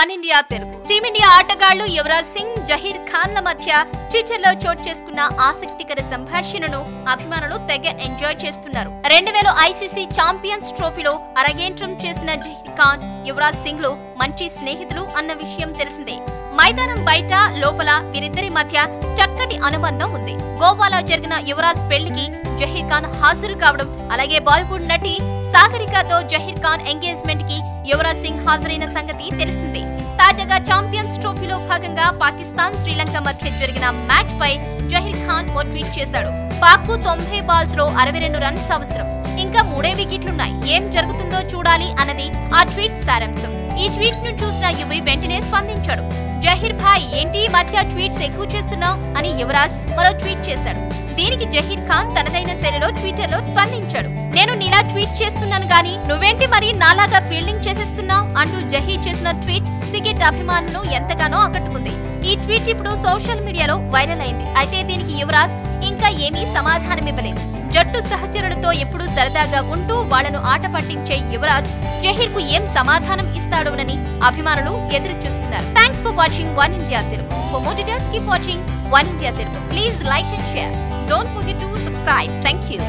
One India Telugu. Team India ఆటగాళ్ళు యువరాజ్ సింగ్ జహీర్ ఖాన్ల మధ్య ట్విట్టర్లో చోటు చేసుకున్న ఆసక్తికర సంభాషణను అభిమానులు తెగ ఎంజాయ్ చేస్తున్నారు. రెండు వేల ఐసీసీ ఛాంపియన్స్ ట్రోఫీలో అరగేంట్రం చేసిన జహీర్ ఖాన్ యువరాజ్ సింగ్లు మంచి స్నేహితులు అన్న విషయం తెలిసిందే. మైదానం బయట లోపల వీరిద్దరి మధ్య చక్కటి అనుబంధం ఉంది. గోవాలో జరిగిన యువరాజ్ పెళ్ళికి జహీర్ ఖాన్ హాజరు కావడం అలాగే బాలీవుడ్ నటి సాగరికతో జహీర్ ఖాన్ ఎంగేజ్మెంట్కి యువరాజ్ సింగ్ హాజరైన సంగతి తెలిసిందే. భాగంగా పాకిస్తాన్ శ్రీలంక మధ్య జరిగిన మ్యాచ్ పై జహీర్ ఖాన్ ఓ ట్వీట్ చేశాడు. పాక్కు తొంభై బాల్స్లో అరవై రెండు రన్స్ అవసరం. ఇంకా మూడే వికెట్లున్నాయి. ఏం జరుగుతుందో చూడాలి అన్నది ఆ ట్వీట్ సారాంశం. ఈ ట్వీట్ను చూసిన యువి వెంటనే స్పందించాడు. జహీర్ భాయ్ ఏంటి మధ్య ట్వీట్స్ ఎక్కువ చేస్తున్నావు? అని యువరాజ్ మరో ట్వీట్ చేశాడు. దీనికి జహీర్ ఖాన్ తనదైన శైలిలో ట్విట్టర్లో స్పందించాడు. నేను నీలా ట్వీట్ చేస్తున్నాను గానీ నువ్వేంటి మరి నాలాగా ఫీల్డింగ్ చేసేస్తున్నావు? అంటూ జహీర్ చేసిన ట్వీట్ క్రికెట్ అభిమానులు ఎంతగానో ఈ ట్వీట్ ఇప్పుడు సోషల్ మీడియాలో వైరల్ అయింది. అయితే దీనికి యువరాజ్ ఇంకా ఏమీ సమాధానం ఇవ్వలేదు జట్టు సహచరులతో ఎప్పుడూ సరదాగా ఉంటూ వాళ్ళను ఆట పట్టించే యువరాజ్ జహీర్కు ఏం సమాధానం ఇస్తాడోనని అభిమానులు ఎదురు చూస్తున్నారు thanks for watching One India Telugu for more details keep watching One India Telugu please like and share don't forget to subscribe thank you